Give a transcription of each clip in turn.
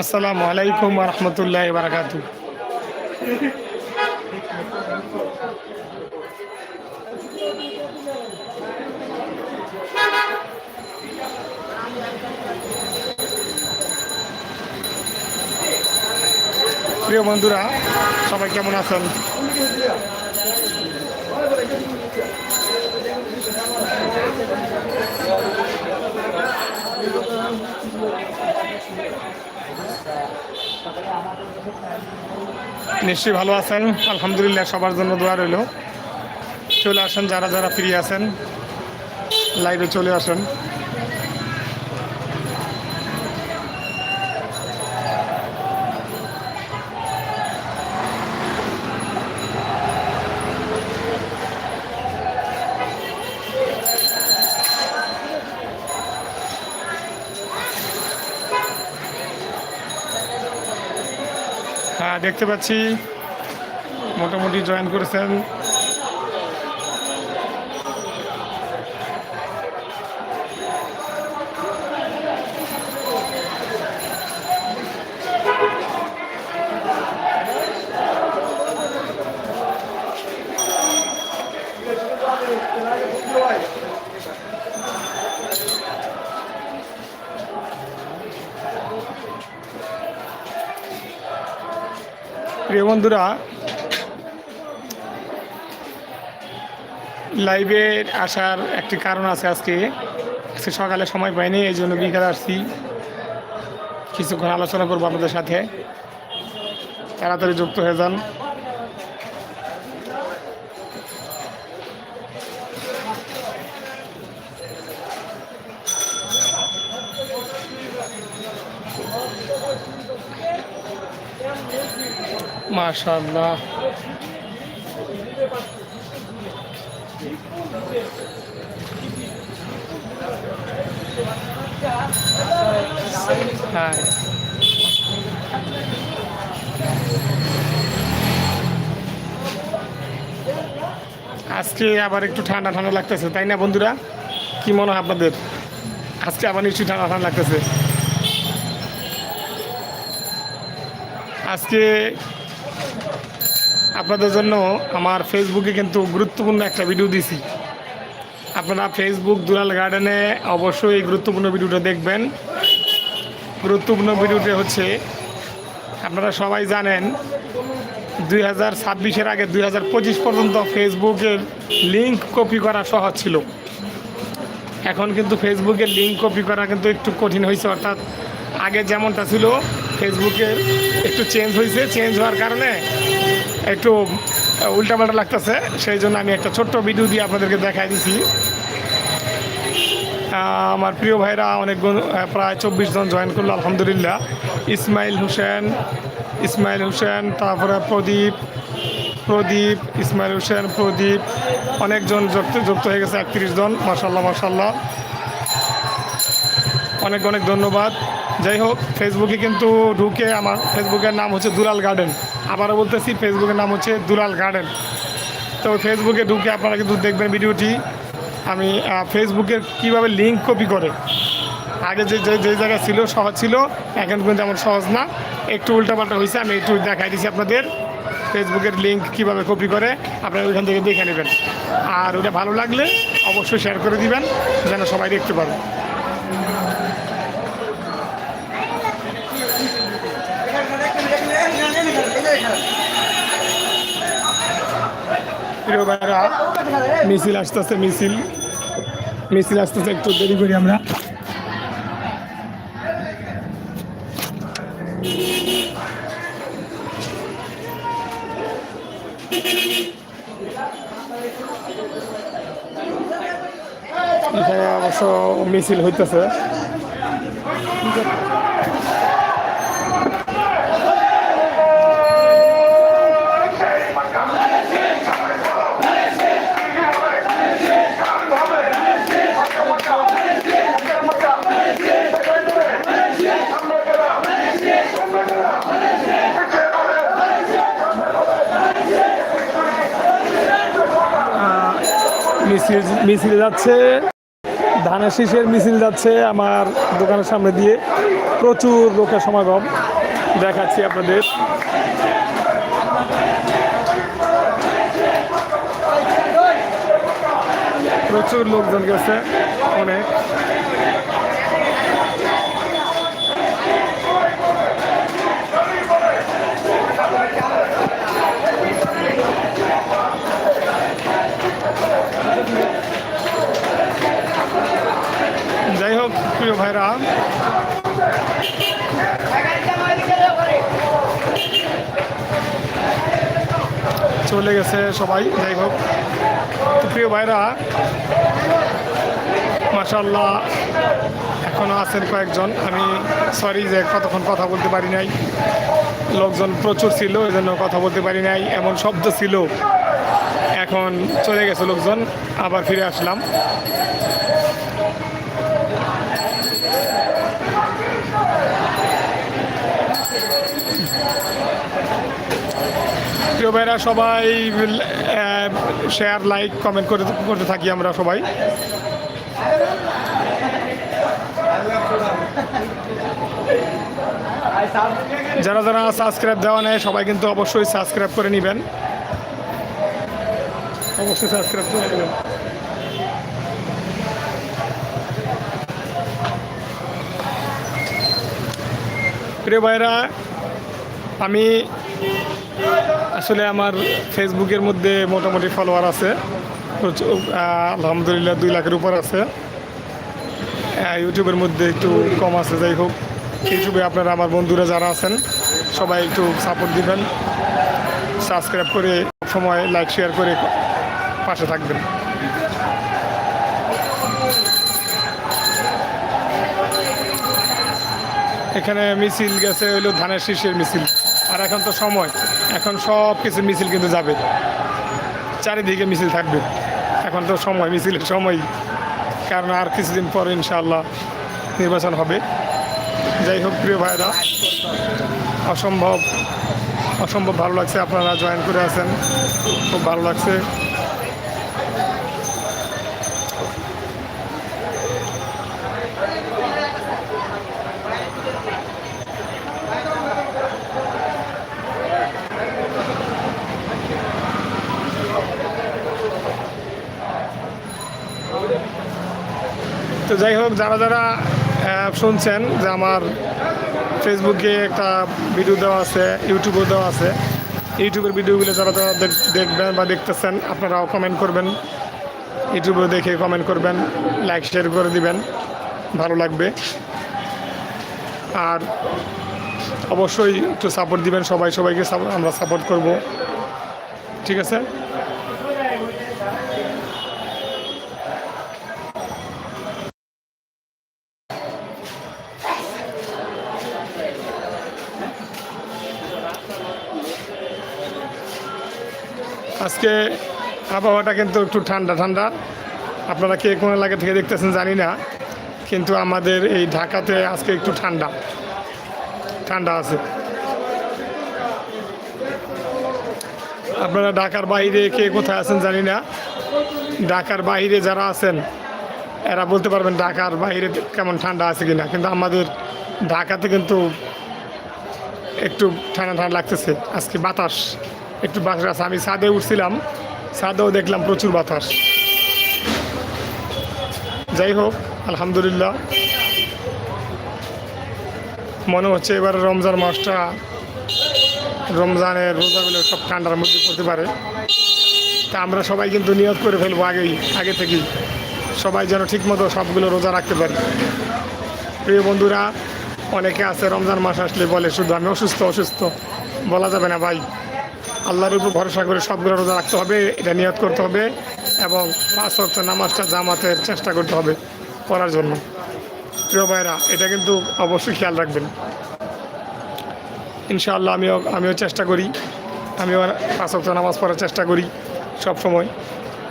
আসসালামু আলাইকুম রহমতুল্লাহ বারাকাতু প্রিয় বন্ধুরা সবাই কেমন আছেন? নিশ্চয়ই ভালো আছেন। আলহামদুলিল্লাহ সবার জন্য দোয়া রইল। চলে আসেন যারা যারা ফ্রি আছেন। লাইভে চলে আসেন। দেখতে পাচ্ছি। মোটামুটি জয়েন করেছেন। প্রিয় বন্ধুরা লাইভে আসার একটি কারণ আছে আজকে। আজকে সকালে সময় পাইনি, এই জন্য বিকালে আসছি। কিছুক্ষণ আলোচনা করব আপনাদের সাথে। তাড়াতাড়ি যুক্ত হয়ে যান। মাশাআল্লাহ। হ্যাঁ। আজকে আবার একটু ঠান্ডা ঠান্ডা লাগতেছে, তাই না বন্ধুরা? কি মনে হয় আপনাদের? আজকে আবার নিশ্চয়ই ঠান্ডা ঠান্ডা লাগতেছে। আজকে আপনাদের জন্য আমার ফেসবুকে কিন্তু গুরুত্বপূর্ণ একটা ভিডিও দিছি আপনারা ফেসবুক দুলাল গার্ডেনে অবশ্যই এই গুরুত্বপূর্ণ ভিডিওটা দেখবেন। গুরুত্বপূর্ণ ভিডিওটা হচ্ছে, আপনারা সবাই জানেন, দুই হাজার ছাব্বিশের আগে দুই হাজার পঁচিশ পর্যন্ত ফেসবুকের লিঙ্ক কপি করা সহজ ছিল। এখন কিন্তু ফেসবুকের লিঙ্ক কপি করা কিন্তু একটু কঠিন হয়েছে, অর্থাৎ আগে যেমনটা ছিল ফেসবুকের একটু চেঞ্জ হয়েছে, চেঞ্জ হওয়ার কারণে একটু উল্টাপাল্টা লাগতেছে। সেই জন্য আমি একটা ছোট্ট ভিডিও দিয়ে আপনাদেরকে দেখাই দিছি। আমার প্রিয় ভাইরা, অনেক প্রায় চব্বিশ জন জয়েন করল, আলহামদুলিল্লাহ। ইসমাইল হোসেন ইসমাইল হোসেন, তারপরে প্রদীপ প্রদীপ, ইসমাইল হোসেন, প্রদীপ, অনেকজন যুক্ত যুক্ত হয়ে গেছে একত্রিশ জন মাসাল্লাহ মাসাল্লাহ অনেক অনেক ধন্যবাদ। যাই হোক ফেসবুকে কিন্তু ঢুকে আমার ফেসবুকের নাম হচ্ছে দুলাল গার্ডেন আবারও বলতেছি ফেসবুকের নাম হচ্ছে দুলাল গার্ডেন তো ফেসবুকে ঢুকে আপনারা কিন্তু দেখবেন ভিডিওটি। আমি ফেসবুকের কীভাবে লিঙ্ক কপি করে। আগে যে যে যে জায়গায় ছিল, সহজ ছিল, এখন কিন্তু আমার সহজ না। একটু উল্টাপাল্টা হয়েছে আমি একটু দেখাই দিচ্ছি আপনাদের। ফেসবুকের লিঙ্ক কীভাবে কপি করে, আপনারা ওইখান থেকে দেখে নেবেন। আর ওটা ভালো লাগলে অবশ্যই শেয়ার করে দিবেন, যেন সবাই দেখতে পারে। মিছিল আসতেছে মিছিল। মিছিল আসতেছে একটু দেরি করি আমরা। অবশ্য মিছিল হইতেছে। মিছিল মিছিল যাচ্ছে। ধানের শীষের মিছিল যাচ্ছে আমার দোকানের সামনে দিয়ে। প্রচুর লোকের সমাগম দেখাচ্ছি আপনাদের। প্রচুর লোকজন গেছে, অনেক। চলে গেছে সবাই, যাই হোক। প্রিয় ভাইরা মাসাল্লাহ এখনও আছেন কয়েকজন। আমি সরি যে কতক্ষণ কথা বলতে পারি নাই। লোকজন প্রচুর ছিল ওই জন্য কথা বলতে পারি নাই। এমন শব্দ ছিল। এখন চলে গেছে লোকজন, আবার ফিরে আসলাম। প্রিয় ভাইরা সবাই শেয়ার লাইক কমেন্ট করে, করতে থাকি আমরা সবাই। যারা যারা সাবস্ক্রাইব দেওয়া নেয় সবাই কিন্তু অবশ্যই সাবস্ক্রাইব করে নেবেন। অবশ্যই সাবস্ক্রাইব করে নেবেন। প্রিয় ভাইরা, আমি আসলে আমার ফেসবুকের মধ্যে মোটামুটি ফলোয়ার আছে। আলহামদুলিল্লাহ দুই লাখের উপর আছে। ইউটিউবের মধ্যে একটু কম আছে, যাই হোক। ইউটিউবে আপনারা আমার বন্ধুরা যারা আছেন, সবাই একটু সাপোর্ট দিবেন। সাবস্ক্রাইব করে সময় লাইক শেয়ার করে পাশে থাকবেন। এখানে মিছিল গেছে, হইল ধানের শীষের মিছিল। আর এখন তো সময়। এখন সব কিছু মিছিল কিন্তু যাবে। চারিদিকে মিছিল থাকবে। এখন তো সময়, মিছিলের সময়। কারণ আর কিছুদিন পর ইনশাল্লাহ নির্বাচন হবে। যাই হোক, প্রিয় ভাইরা, অসম্ভব অসম্ভব ভালো লাগছে আপনারা জয়েন করে আছেন। খুব ভালো লাগছে। তো যাই হোক, যারা যারা শুনছেন যে আমার ফেসবুকে একটা ভিডিও দেওয়া আছে ইউটিউবেও দেওয়া আছে ইউটিউবের ভিডিওগুলো যারা যারা দেখ- দেখবেন বা দেখতেছেন, আপনারাও কমেন্ট করবেন। ইউটিউবেও দেখে কমেন্ট করবেন লাইক শেয়ার করে দিবেন। ভালো লাগবে। আর অবশ্যই একটু সাপোর্ট দিবেন সবাই, সবাইকে আমরা সাপোর্ট করব। ঠিক আছে? আজকে আবহাওয়াটা কিন্তু একটু ঠান্ডা ঠান্ডা। আপনারা কে কোন এলাকা থেকে দেখতেছেন জানি না, কিন্তু আমাদের এই ঢাকাতে আজকে একটু ঠান্ডা। ঠান্ডা আছে। আপনারা ঢাকার বাইরে কে কোথায় আছেন জানি না। ঢাকার বাইরে যারা আছেন, এরা বলতে পারবেন ঢাকার বাইরে কেমন ঠান্ডা আছে কিনা, কিন্তু আমাদের ঢাকাতে কিন্তু একটু ঠান্ডা ঠান্ডা লাগতেছে। আজকে বাতাস। একটু বাতাস আছে। আমি ছাদে উঠছিলাম, ছাদেও দেখলাম প্রচুর বাতাস। যাই হোক, আলহামদুলিল্লাহ। মনে হচ্ছে এবার রমজান মাসটা, রমজানের রোজা রোজাগুলো সব ঠান্ডার মধ্যে পড়তে পারে। তা আমরা সবাই কিন্তু নিয়োগ করে ফেলব আগেই, আগে থেকেই। সবাই যেন ঠিকমতো সবগুলো রোজা রাখতে পারে। প্রিয় বন্ধুরা, অনেকে আছে রমজান মাস আসলে বলে, শুধু আমি অসুস্থ অসুস্থ। বলা যাবে না ভাই। আল্লাহর উপর ভরসা করে সবগুলো রোজা রাখতে হবে, এটা নিয়ত করতে হবে এবং পাঁচ অর্থ নামাজটা জামাতের চেষ্টা করতে হবে করার জন্য। প্রিয় ভাইরা এটা কিন্তু অবশ্যই খেয়াল রাখবেন। ইনশাআল্লাহ আমিও আমিও চেষ্টা করি, আমিও পাঁচ অক্ট নামাজ পড়ার চেষ্টা করি সব সময়।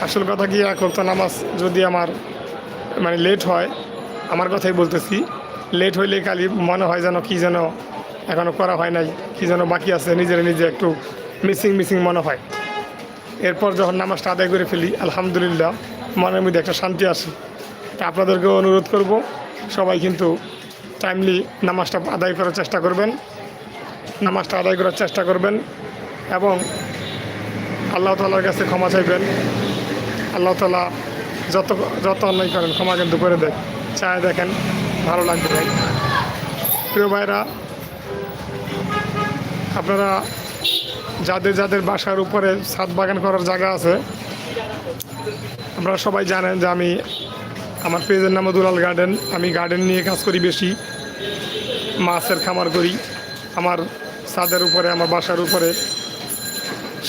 আসল কথা কি, এক অক্ট নামাজ যদি আমার মানে লেট হয়, আমার কথাই বলতেছি লেট হইলে খালি মনে হয় যেন কী যেন এখনও করা হয় নাই, কী যেন বাকি আছে, নিজের নিজে একটু মিসিং মিসিং মনে হয়। এরপর যখন নামাজটা আদায় করে ফেলি, আলহামদুলিল্লাহ, মনের মধ্যে একটা শান্তি আসে তা আপনাদেরকেও অনুরোধ করব, সবাই কিন্তু টাইমলি নামাজটা আদায় করার চেষ্টা করবেন। নামাজটা আদায় করার চেষ্টা করবেন এবং আল্লাহ তালার কাছে ক্ষমা চাইবেন। আল্লাহ তালা যত যত অন্যায় করেন ক্ষমা কিন্তু করে দেয়। চায় দেখেন, ভালো লাগবে ভাই। প্রিয় ভাইরা, আপনারা যাদের যাদের বাসার উপরে ছাদ বাগান করার জায়গা আছে আপনারা সবাই জানেন যে আমি আমার পেজের নাম দুলাল গার্ডেন আমি গার্ডেন নিয়ে কাজ করি বেশি, মাছের খামার করি। আমার ছাদের উপরে, আমার বাসার উপরে,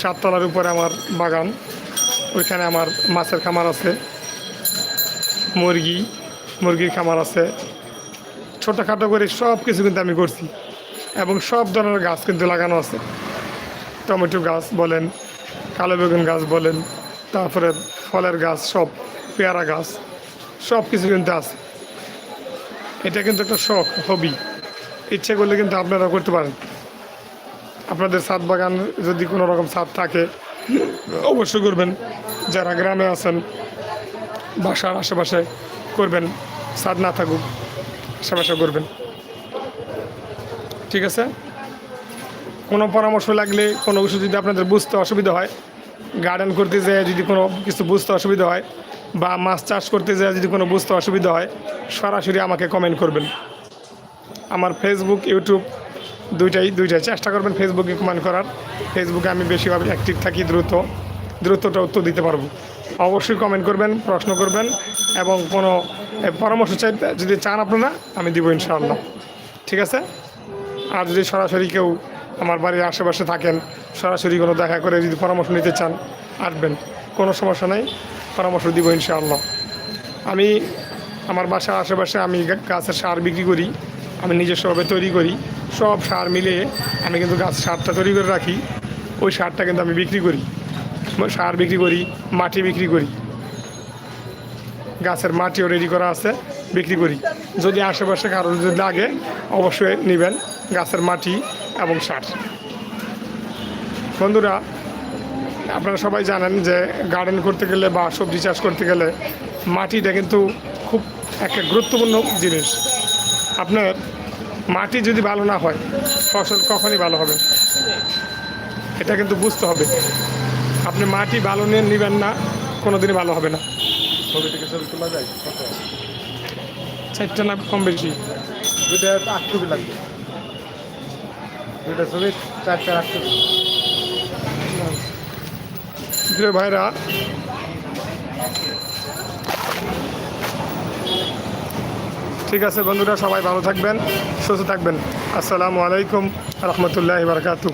সাততলার উপরে আমার বাগান, ওইখানে আমার মাছের খামার আছে, মুরগি, মুরগির খামার আছে। ছোটোখাটো করে সব কিছু কিন্তু আমি করছি এবং সব ধরনের গাছ কিন্তু লাগানো আছে। টমেটো গাছ বলেন, কালো বেগুন গাছ বলেন, তারপরে ফলের গাছ, সব পেয়ারা গাছ, সব কিছু কিন্তু আছে। এটা কিন্তু একটা শখ হবি ইচ্ছে করলে কিন্তু আপনারা করতে পারেন। আপনাদের ছাদ বাগান যদি কোনো রকম ছাদ থাকে, অবশ্যই করবেন। যারা গ্রামে আছেন, বাসার আশেপাশে করবেন, ছাদ না থাকুক, আশেপাশে করবেন। ঠিক আছে? কোনো পরামর্শ লাগলে, কোনো কিছু যদি আপনাদের বুঝতে অসুবিধা হয় গার্ডেন করতে যেয়ে যদি কোনো কিছু বুঝতে অসুবিধা হয়, বা মাছ চাষ করতে যেয়ে যদি কোনো বুঝতে অসুবিধা হয়, সরাসরি আমাকে কমেন্ট করবেন। আমার ফেসবুক ইউটিউব দুইটাই দুইটাই চেষ্টা করবেন ফেসবুকে কমেন্ট করার। ফেসবুকে আমি বেশিভাবে অ্যাক্টিভ থাকি, দ্রুত, দ্রুতটা উত্তর দিতে পারব। অবশ্যই কমেন্ট করবেন, প্রশ্ন করবেন, এবং কোনো পরামর্শ চাইতে যদি চান আপনারা, আমি দিব ইনশাআল্লাহ। ঠিক আছে? আর যদি সরাসরি কেউ আমার বাড়ির আশেপাশে থাকেন, সরাসরি কোনো দেখা করে যদি পরামর্শ নিতে চান, আসবেন। কোনো সমস্যা নাই, পরামর্শ দিব ইনশাআল্লাহ। আমি আমার বাসার আশেপাশে আমি গাছের সার বিক্রি করি, আমি নিজস্বভাবে তৈরি করি, সব সার মিলিয়ে আমি কিন্তু গাছ সারটা তৈরি করে রাখি, ওই সারটা কিন্তু আমি বিক্রি করি। সার বিক্রি করি, মাটি বিক্রি করি। গাছের মাটিও রেডি করা আছে, বিক্রি করি। যদি আশেপাশে কারোর যদি লাগে, অবশ্যই নেবেন। গাছের মাটি এবং সার। বন্ধুরা আপনারা সবাই জানেন যে গার্ডেন করতে গেলে বা সবজি চাষ করতে গেলে মাটিটা কিন্তু খুব একটা গুরুত্বপূর্ণ জিনিস। আপনার মাটি যদি ভালো না হয় ফসল কখনই ভালো হবে এটা কিন্তু বুঝতে হবে। আপনি মাটি ভালো নিয়ে নেবেন না কোনো দিনই ভালো হবে না। ছবি থেকে ছবি তোলা যায়? চারটা না কম বেশি? দুইটা আট ছবি লাগবে। আট ছবি ভাইরা, ঠিক আছে বন্ধুরা, সবাই ভালো থাকবেন, সুস্থ থাকবেন। আসসালামু আলাইকুম, রহমতুল্লাহ বারকাতু